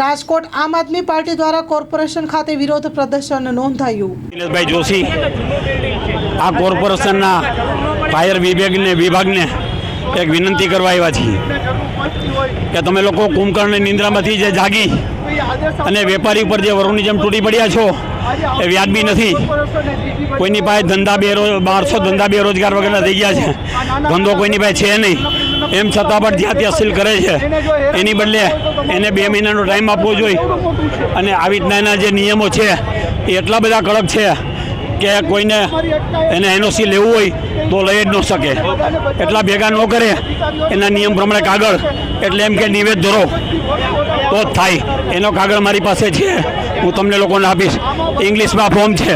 રાજકોટ આમ આદમી પાર્ટી દ્વારા કોર્પોરેશન ખાતે વિરોધ પ્રદર્શન નોંધાયું. નિલેશભાઈ જોશી, આ કોર્પોરેશનના ફાયર વિભાગને વિભાગને એક વિનંતી કરવા આવ્યા છીએ કે તમે લોકો કુંભકર્ણની નિંદ્રામાંથી જે જાગી અને વેપારી ઉપર જે વરુણની જેમ તૂટી પડ્યા છો, એ વ્યાજબી નથી. કોઈની પાસે ધંધા બેરો, બારસો ધંધા બેરોજગાર વગેરે થઈ ગયા છે. ધંધો કોઈની પાસે છે નહીં. એમ છતાં પણ જ્યાં ત્યાં સીલ કરે છે. એની બદલે એને બે મહિનાનો ટાઈમ આપવો જોઈએ. અને આવી રીતના એના જે નિયમો છે, એ એટલા બધા કડક છે કે કોઈને એને એનઓસી લેવું હોય તો લઈ જ ન શકે. એટલા ભેગા ન કરે. એના નિયમ પ્રમાણે કાગળ. એટલે એમ કે નિવેદ ધરો. તો જ થાય. એનો કાગળ મારી પાસે છે. હું તમને લોકોને આપીશ. ઇંગ્લિશમાં ફોર્મ છે.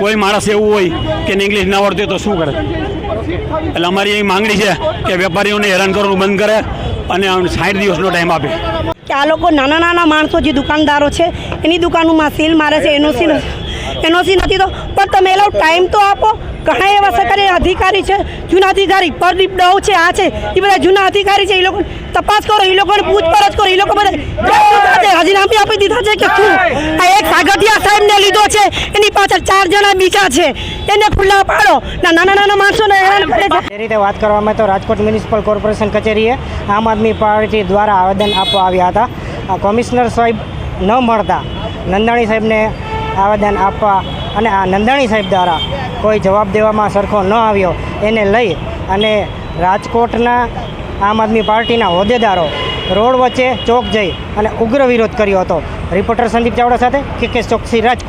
કોઈ માણસ એવું હોય કે એને ઇંગ્લિશ ના આવડતું તો શું કરે? એટલે અમારી એવી માંગણી છે કે વેપારીઓને હેરાન કરવાનું બંધ કરે અને સાઠ દિવસનો ટાઈમ આપે. કે આ લોકો નાના નાના માણસો જે દુકાનદારો છે, એની દુકાનોમાં સીલ મારે છે એનઓસી એનઓસી નથી તો પણ તમે એલો ટાઈમ તો આપો. ઘણા એવા સરકારી અધિકારી છે, જૂના અધિકારી, પરદીપ ડવ છે, આ છે, એ બધા જૂના અધિકારી છે, એ લોકો તપાસ કરો, એ લોકોને પૂછપરછ કરો, એ લોકો બધા રાજીનામું આપી દીધા છે કે શું? આ એક સાગઠિયા સાહેબને લીધો છે, એની પાછળ ચાર જણા બીજા છે, એને ખુલ્લા પાડો. ના, નાના નાના માણસોને હેરાન કરે છે. એ રીતે વાત કરવામાં તો રાજકોટ મ્યુનિસિપલ કોર્પોરેશન કચેરીએ આમ આદમી પાર્ટી દ્વારા આવેદન આપવા આવ્યા હતા. કમિશનર સાહેબ ન મળતા નંદાણી સાહેબને આવેદન આપવા અને આ નંદાણી સાહેબ દ્વારા કોઈ જવાબ દેવામાં સરખો ન આવ્યો એને લઈ અને રાજકોટના આમ આદમી પાર્ટીના હોદ્દેદારો રોડ વચ્ચે ચોક જઈ અને ઉગ્ર વિરોધ કર્યો હતો. રિપોર્ટર સંદીપ ચાવડા સાથે કે કે ચોકસી રાજકોટ.